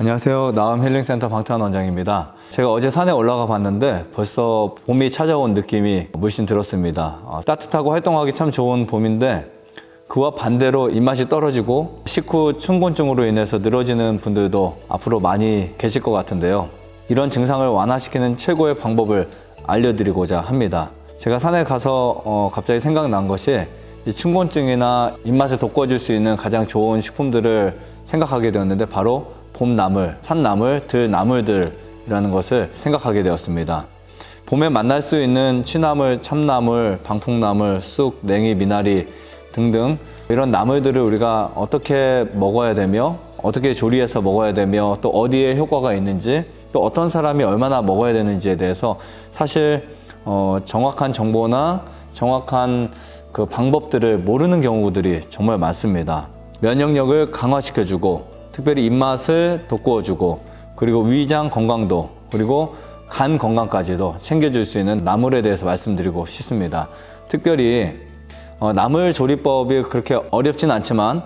안녕하세요. 나음 힐링센터 방탄 원장입니다. 제가 어제 산에 올라가 봤는데 벌써 봄이 찾아온 느낌이 물씬 들었습니다. 어, 따뜻하고 활동하기 참 좋은 봄인데 그와 반대로 입맛이 떨어지고 식후 춘곤증으로 인해서 늘어지는 분들도 앞으로 많이 계실 것 같은데요. 이런 증상을 완화시키는 최고의 방법을 알려드리고자 합니다. 제가 산에 가서 어, 갑자기 생각난 것이 이 춘곤증이나 입맛을 돋궈줄 수 있는 가장 좋은 식품들을 생각하게 되었는데 바로 봄나물, 산나물, 들나물들이라는 것을 생각하게 되었습니다. 봄에 만날 수 있는 취나물, 참나물, 방풍나물, 쑥, 냉이, 미나리 등등 이런 나물들을 우리가 어떻게 먹어야 되며 어떻게 조리해서 먹어야 되며 또 어디에 효과가 있는지 또 어떤 사람이 얼마나 먹어야 되는지에 대해서 사실 어, 정확한 정보나 정확한 그 방법들을 모르는 경우들이 정말 많습니다. 면역력을 강화시켜주고 특별히 입맛을 돋구어주고 그리고 위장 건강도 그리고 간 건강까지도 챙겨줄 수 있는 나물에 대해서 말씀드리고 싶습니다. 특별히 어, 나물 조리법이 그렇게 어렵진 않지만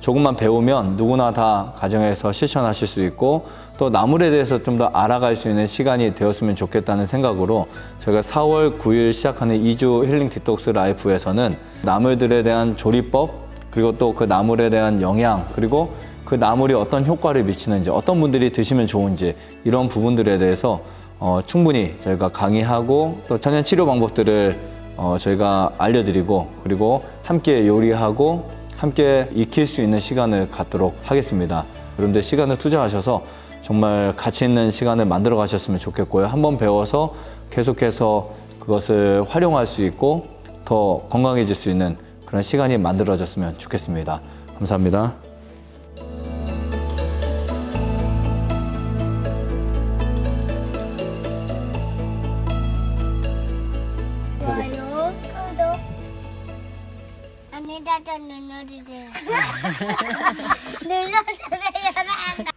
조금만 배우면 누구나 다 가정에서 실천하실 수 있고 또 나물에 대해서 좀 더 알아갈 수 있는 시간이 되었으면 좋겠다는 생각으로 저희가 4월 9일 시작하는 2주 힐링 디톡스 라이프에서는 나물들에 대한 조리법 그리고 또 그 나물에 대한 영양 그리고 그 나물이 어떤 효과를 미치는지 어떤 분들이 드시면 좋은지 이런 부분들에 대해서 어, 충분히 저희가 강의하고 또 천연 치료 방법들을 어, 저희가 알려드리고 그리고 함께 요리하고 함께 익힐 수 있는 시간을 갖도록 하겠습니다. 여러분들 시간을 투자하셔서 정말 가치 있는 시간을 만들어 가셨으면 좋겠고요. 한번 배워서 계속해서 그것을 활용할 수 있고 더 건강해질 수 있는 그런 시간이 만들어졌으면 좋겠습니다. 감사합니다. 눌러주세요. 눌러주세요.